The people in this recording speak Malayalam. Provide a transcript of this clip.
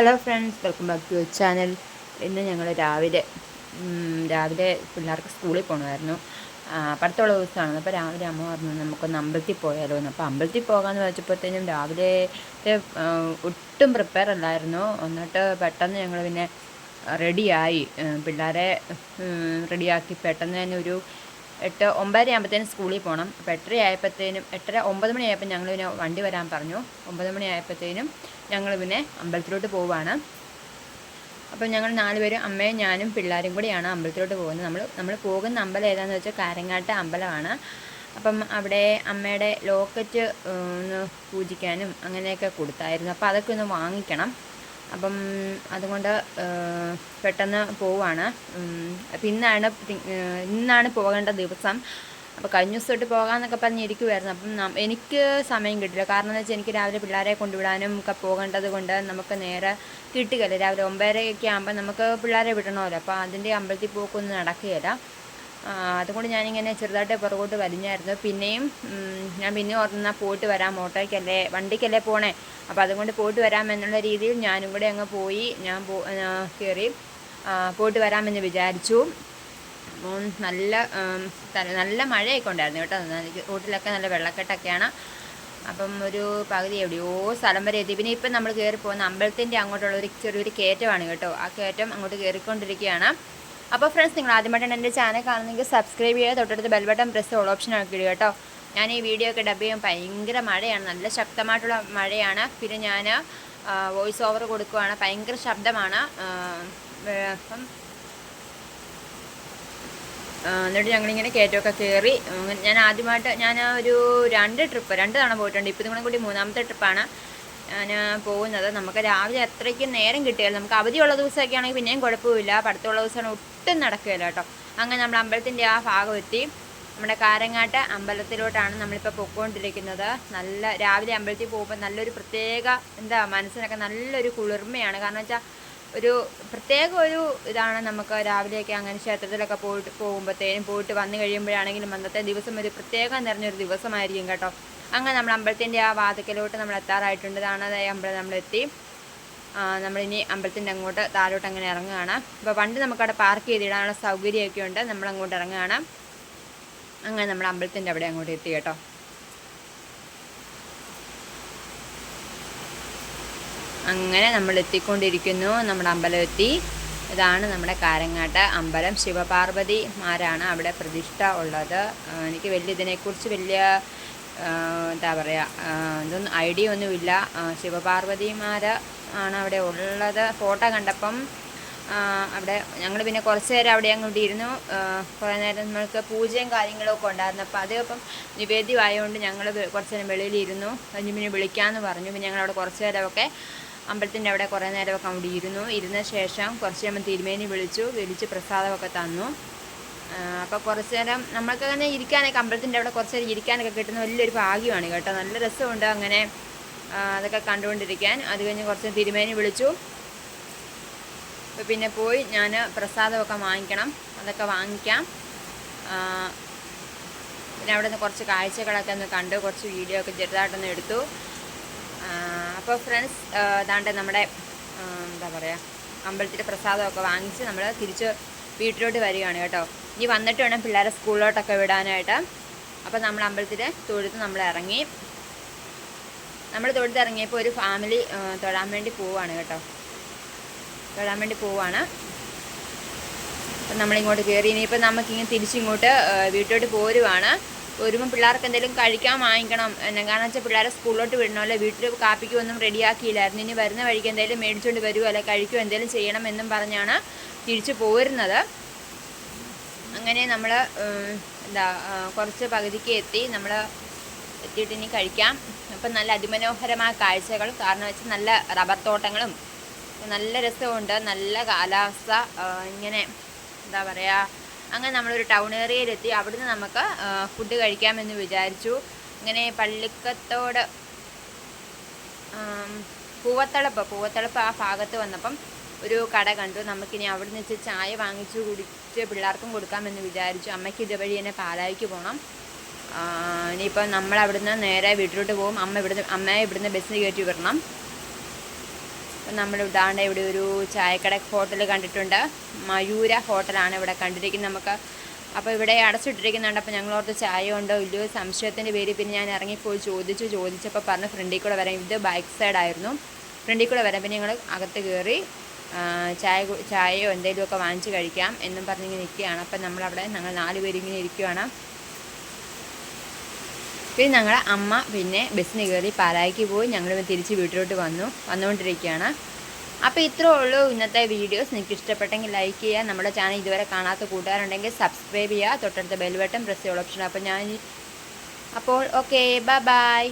Hello friends welcome back to channel ഇന്ന് ഞങ്ങൾ രാവിലെ രാവിലെ പിള്ളേർക്ക് സ്കൂളിൽ പോകണമായിരുന്നു അടുത്തുള്ള ദിവസമാണ്. അപ്പോൾ രാവിലെ അമ്മ പറഞ്ഞു നമുക്കൊന്ന് അമ്പലത്തിൽ പോയാലോ? എന്ന്. അപ്പോൾ അമ്പലത്തിൽ പോകാമെന്ന് വെച്ചപ്പോഴത്തേനും രാവിലെ ഒട്ടും പ്രിപ്പയർ അല്ലായിരുന്നു. എന്നിട്ട് പെട്ടെന്ന് ഞങ്ങൾ പിന്നെ റെഡിയായി പിള്ളേരെ റെഡിയാക്കി പെട്ടെന്ന് തന്നെ ഒരു എട്ട് ഒമ്പതര ആകുമ്പോഴത്തേനും സ്കൂളിൽ പോകണം. അപ്പോൾ എട്ടര ആയപ്പോഴത്തേനും എട്ടര ഒമ്പത് മണി ആയപ്പോൾ ഞങ്ങൾ പിന്നെ വണ്ടി വരാൻ പറഞ്ഞു. ഒമ്പത് മണി ആയപ്പോഴത്തേനും ഞങ്ങൾ പിന്നെ അമ്പലത്തിലോട്ട് പോവുകയാണ്. അപ്പോൾ ഞങ്ങൾ നാലുപേരും അമ്മയും ഞാനും പിള്ളേരും കൂടിയാണ് അമ്പലത്തിലോട്ട് പോകുന്നത്. നമ്മൾ നമ്മൾ പോകുന്ന അമ്പലം ഏതാണെന്ന് വെച്ചാൽ കാരങ്ങാട്ട് അമ്പലമാണ്. അപ്പം അവിടെ അമ്മയുടെ ലോക്കറ്റ് ഒന്ന് പൂജിക്കാനും അങ്ങനെയൊക്കെ കൊടുത്തായിരുന്നു. അപ്പോൾ അതൊക്കെ ഒന്ന് വാങ്ങിക്കണം. അപ്പം അതുകൊണ്ട് പെട്ടെന്ന് പോവാണ്. അപ്പം ഇന്നാണ് ഇന്നാണ് പോകേണ്ട ദിവസം. അപ്പോൾ കഴിഞ്ഞ ദിവസം തൊട്ട് പോകാമെന്നൊക്കെ പറഞ്ഞിരിക്കുമായിരുന്നു അപ്പം എനിക്ക് സമയം കിട്ടില്ല. കാരണം എന്ന് വെച്ചാൽ എനിക്ക് രാവിലെ പിള്ളേരെ കൊണ്ടുവിടാനും ഒക്കെ പോകേണ്ടത് കൊണ്ട് നമുക്ക് നേരെ കിട്ടുകയില്ല. രാവിലെ ഒമ്പതരയൊക്കെ ആകുമ്പോൾ നമുക്ക് പിള്ളേരെ വിടണമല്ലോ. അപ്പോൾ അതിന്റെ അമ്പലത്തിൽ പോക്കൊന്നും നടക്കുകയില്ല. അതുകൊണ്ട് ഞാനിങ്ങനെ ചെറുതായിട്ട് പുറകോട്ട് വലിഞ്ഞായിരുന്നു. പിന്നെയും ഞാൻ പിന്നെ ഓർത്തുന്ന പോയിട്ട് വരാം. ഓട്ടോയ്ക്കല്ലേ വണ്ടിക്കല്ലേ പോണേ? അപ്പോൾ അതുകൊണ്ട് പോയിട്ട് വരാമെന്നുള്ള രീതിയിൽ ഞാനും കൂടെ അങ്ങ് പോയി. ഞാൻ പോ കയറി പോയിട്ട് വരാമെന്ന് വിചാരിച്ചു. നല്ല നല്ല മഴയൊക്കെ ഉണ്ടായിരുന്നു കേട്ടോ റോട്ടിലൊക്കെ നല്ല വെള്ളക്കെട്ടൊക്കെയാണ്. അപ്പം ഒരു പകുതി എവിടെയോ സ്ഥലം വരെ എത്തി. പിന്നെ ഇപ്പം നമ്മൾ കയറി പോകുന്ന അമ്പലത്തിന്റെ അങ്ങോട്ടുള്ള ഒരു ചെറിയൊരു കയറ്റമാണ് കേട്ടോ. ആ കയറ്റം അങ്ങോട്ട് കയറിക്കൊണ്ടിരിക്കുകയാണ്. അപ്പോൾ ഫ്രണ്ട്സ് നിങ്ങൾ ആദ്യമായിട്ടാണ് എന്റെ ചാനൽ കാണുന്നെങ്കിൽ സബ്സ്ക്രൈബ് ചെയ്യുക. തൊട്ടടുത്ത് bell button press all option ആക്കി ഇടുക കേട്ടോ. ഞാൻ ഈ വീഡിയോ ഒക്കെ ഡബ് ചെയ്യാൻ ഭയങ്കര മഴയാണ്. നല്ല ശക്തമായിട്ടുള്ള മഴയാണ്. പിന്നെ ഞാൻ വോയിസ് ഓവർ കൊടുക്കുവാണ്. ഭയങ്കര ശബ്ദമാണ്. അപ്പം എന്നിട്ട് ഞങ്ങളിങ്ങനെ കയറ്റമൊക്കെ കയറി. ഞാൻ ആദ്യമായിട്ട് ഞാൻ ഒരു രണ്ട് ട്രിപ്പ് രണ്ട് തവണ പോയിട്ടുണ്ട്. ഇപ്പം നിങ്ങളും കൂടി മൂന്നാമത്തെ ട്രിപ്പാണ് ഞാൻ പോകുന്നത്. നമുക്ക് രാവിലെ അത്രയ്ക്കും നേരം കിട്ടിയാലും നമുക്ക് അവധിയുള്ള ദിവസമൊക്കെ ആണെങ്കിൽ പിന്നെയും കുഴപ്പമില്ല. പഠിത്തമുള്ള ദിവസമാണ് ഒട്ടും നടക്കുകയില്ല കേട്ടോ. അങ്ങനെ നമ്മൾ അമ്പലത്തിന്റെ ആ ഭാഗം എത്തി. നമ്മുടെ കാരങ്ങാട്ട് അമ്പലത്തിലോട്ടാണ് നമ്മളിപ്പോൾ പൊയ്ക്കൊണ്ടിരിക്കുന്നത്. നല്ല രാവിലെ അമ്പലത്തിൽ പോകുമ്പോൾ നല്ലൊരു പ്രത്യേക എന്താ മനസ്സിനൊക്കെ നല്ലൊരു കുളിർമയാണ്. കാരണം വെച്ചാൽ ഒരു പ്രത്യേക ഒരു ഇതാണ് നമുക്ക് രാവിലെയൊക്കെ അങ്ങനെ ക്ഷേത്രത്തിലൊക്കെ പോയിട്ട് പോകുമ്പോഴത്തേനും പോയിട്ട് വന്നു കഴിയുമ്പോഴാണെങ്കിലും അന്നത്തെ ദിവസം ഒരു പ്രത്യേകം നിറഞ്ഞൊരു ദിവസമായിരിക്കും കേട്ടോ. അങ്ങനെ നമ്മൾ അമ്പലത്തിന്റെ ആ വാതിക്കലോട്ട് നമ്മൾ എത്താറായിട്ടുണ്ട്. ഇതാണ് അമ്പലം നമ്മളെത്തി. നമ്മളിനി അമ്പലത്തിന്റെ അങ്ങോട്ട് താഴോട്ട് അങ്ങനെ ഇറങ്ങുകയാണ്. അപ്പോൾ പണ്ട് നമുക്കവിടെ പാർക്ക് ചെയ്തിടാനുള്ള സൗകര്യമൊക്കെ ഉണ്ട്. നമ്മൾ അങ്ങോട്ട് ഇറങ്ങുകയാണ്. അങ്ങനെ നമ്മൾ അമ്പലത്തിന്റെ അവിടെ അങ്ങോട്ട് എത്തി കേട്ടോ. അങ്ങനെ നമ്മൾ എത്തിക്കൊണ്ടിരിക്കുന്നു. നമ്മുടെ അമ്പലം എത്തി. ഇതാണ് നമ്മുടെ കാരങ്ങാട്ട് അമ്പലം. ശിവപാർവതിമാരാണ് അവിടെ പ്രതിഷ്ഠ ഉള്ളത്. എനിക്ക് വലിയ ഇതിനെക്കുറിച്ച് വലിയ എന്താ പറയുക ഇതൊന്നും ഐഡിയ ഒന്നുമില്ല. ശിവപാർവതിമാർ ആണ് അവിടെ ഉള്ളത്. ഫോട്ടോ കണ്ടപ്പം അവിടെ ഞങ്ങൾ പിന്നെ കുറച്ച് നേരം അവിടെ അങ്ങോട്ട് ഇരുന്നു. കുറേ നേരം നമ്മൾക്ക് പൂജയും കാര്യങ്ങളൊക്കെ ഉണ്ടായിരുന്നു. അപ്പോൾ അത് ഇപ്പം നിവേദ്യമായതുകൊണ്ട് ഞങ്ങൾ കുറച്ച് നേരം വെളിയിലിരുന്നു കഴിഞ്ഞ് പിന്നെ വിളിക്കാമെന്ന് പറഞ്ഞു. പിന്നെ ഞങ്ങൾ അവിടെ കുറച്ച് നേരമൊക്കെ അമ്പലത്തിന്റെ അവിടെ കുറേ നേരമൊക്കെ അവിടെ ഇരുന്നു. ഇരുന്ന ശേഷം കുറച്ച് നമ്മൾ തിരുമേനി വിളിച്ചു. വിളിച്ച് പ്രസാദമൊക്കെ തന്നു. അപ്പോൾ കുറച്ച് നേരം നമ്മൾക്ക് അങ്ങനെ ഇരിക്കാനൊക്കെ അമ്പലത്തിന്റെ അവിടെ കുറച്ച് നേരം ഇരിക്കാനൊക്കെ കിട്ടുന്ന വലിയൊരു ഭാഗ്യമാണ് കേട്ടോ. നല്ല രസമുണ്ട് അങ്ങനെ അതൊക്കെ കണ്ടുകൊണ്ടിരിക്കാൻ. അത് കഴിഞ്ഞ് കുറച്ച് തിരുമേനി വിളിച്ചു. പിന്നെ പോയി ഞാൻ പ്രസാദമൊക്കെ വാങ്ങിക്കണം അതൊക്കെ വാങ്ങിക്കാം. പിന്നെ അവിടെ നിന്ന് കുറച്ച് കാഴ്ചകളൊക്കെ ഒന്ന് കണ്ടു കുറച്ച് വീഡിയോ ഒക്കെ ചെറുതായിട്ടൊന്ന് എടുത്തു. അപ്പോൾ ഫ്രണ്ട്സ് ഇതാണ്ട് നമ്മുടെ എന്താ പറയുക അമ്പലത്തിന്റെ പ്രസാദമൊക്കെ വാങ്ങിച്ച് നമ്മൾ തിരിച്ച് വീട്ടിലോട്ട് വരികയാണ് കേട്ടോ. ഇനി വന്നിട്ട് വേണം പിള്ളേരെ സ്കൂളിലോട്ടൊക്കെ വിടാനായിട്ട്. അപ്പോൾ നമ്മൾ അമ്പലത്തിൽ തൊഴുത്ത് നമ്മൾ ഇറങ്ങി. നമ്മൾ തൊഴുത്ത് ഇറങ്ങിയപ്പോൾ ഒരു ഫാമിലി തൊഴാൻ വേണ്ടി പോവാണ് കേട്ടോ. തൊഴാൻ വേണ്ടി പോവാണ്. അപ്പം നമ്മളിങ്ങോട്ട് കയറി ഇനിയിപ്പോൾ നമുക്കിങ്ങനെ തിരിച്ചിങ്ങോട്ട് വീട്ടിലോട്ട് പോരുവാണ്. വരുമ്പോൾ പിള്ളേർക്ക് എന്തെങ്കിലും കഴിക്കാൻ വാങ്ങിക്കണം. എന്നെ കാരണം വെച്ചാൽ പിള്ളേരെ സ്കൂളിലോട്ട് വിടണം അല്ലെ വീട്ടിൽ കാപ്പിക്ക് ഒന്നും റെഡിയാക്കിയില്ലായിരുന്നു. ഇനി വരുന്ന വഴിക്ക് എന്തെങ്കിലും മേടിച്ചുകൊണ്ട് വരുമോ അല്ലെ കഴിക്കുമോ എന്തെങ്കിലും ചെയ്യണം എന്നും പറഞ്ഞാണ് തിരിച്ചു പോരുന്നത്. അങ്ങനെ നമ്മൾ എന്താ കുറച്ച് പകുതിക്ക് എത്തി. നമ്മൾ എത്തിയിട്ട് ഇനി കഴിക്കാം. അപ്പം നല്ല അതിമനോഹരമായ കാഴ്ചകൾ കാരണം വെച്ചാൽ നല്ല റബ്ബർ തോട്ടങ്ങളും. നല്ല രസമുണ്ട് നല്ല കാലാവസ്ഥ. ഇങ്ങനെ എന്താ പറയുക അങ്ങനെ നമ്മളൊരു ടൗൺ ഏരിയയിലെത്തി. അവിടുന്ന് നമുക്ക് ഫുഡ് കഴിക്കാമെന്ന് വിചാരിച്ചു. ഇങ്ങനെ പള്ളിക്കത്തോട് പൂവത്തളപ്പ് പൂവത്തളപ്പ് ആ ഭാഗത്ത് വന്നപ്പം ഒരു കട കണ്ടു. നമുക്കിനി അവിടെ നിന്ന് വെച്ച് ചായ വാങ്ങിച്ച് കുടിച്ച് പിള്ളേർക്കും കൊടുക്കാമെന്ന് വിചാരിച്ചു. അമ്മയ്ക്ക് ഇതുവഴി തന്നെ പാലായിക്ക് പോകണം ഇനിയിപ്പോൾ അവിടുന്ന് നേരെ വീട്ടിലോട്ട് പോകും. അമ്മ ഇവിടുന്ന് അമ്മയെ ഇവിടുന്ന് ബസ്സിന് കയറ്റി വിടണം. നമ്മൾ ഇതാണ്ട് ഇവിടെ ഒരു ചായക്കട ഹോട്ടൽ കണ്ടിട്ടുണ്ട്. മയൂര ഹോട്ടലാണ് ഇവിടെ കണ്ടിരിക്കുന്നത് നമുക്ക്. അപ്പോൾ ഇവിടെ അടച്ചിട്ടിരിക്കുന്നുണ്ട്. അപ്പോൾ ഞങ്ങളോർത്ത് ചായ ഉണ്ടോ ഇല്ലയോ സംശയത്തിന്റെ പേര് പിന്നെ ഞാൻ ഇറങ്ങിപ്പോയി ചോദിച്ചു. ചോദിച്ചപ്പോൾ പറഞ്ഞ് ഫ്രണ്ടിൽ കൂടെ വരാം ഇത് ബാക്ക് സൈഡായിരുന്നു ഫ്രണ്ടിൽ കൂടെ വരാം പിന്നെ ഞങ്ങൾ അകത്ത് കയറി ചായ ചായയോ എന്തെങ്കിലുമൊക്കെ വാങ്ങിച്ച് കഴിക്കാം എന്നും പറഞ്ഞിങ്ങനെ നിൽക്കുകയാണ് അപ്പം നമ്മളവിടെ ഞങ്ങൾ നാല് പേരിങ്ങനെ ഇരിക്കുകയാണ്. പിന്നെ ഞങ്ങളുടെ അമ്മ പിന്നെ ബസ്സിന് കയറി പാലായിക്ക് പോയി ഞങ്ങൾ തിരിച്ച് വീട്ടിലോട്ട് വന്നു. വന്നുകൊണ്ടിരിക്കുകയാണ് അപ്പോൾ ഇത്രേ ഉള്ളൂ ഇന്നത്തെ വീഡിയോസ് നിങ്ങൾക്ക് ഇഷ്ടപ്പെട്ടെങ്കിൽ ലൈക്ക് ചെയ്യുക. നമ്മുടെ ചാനൽ ഇതുവരെ കാണാത്ത കൂട്ടുകാരുണ്ടെങ്കിൽ സബ്സ്ക്രൈബ് ചെയ്യുക. തൊട്ടടുത്ത ബെൽ ബട്ടൺ പ്രസ് ഓപ്ഷൻ അപ്പോൾ ഞാൻ അപ്പോൾ ഓക്കെ ബൈ ബൈ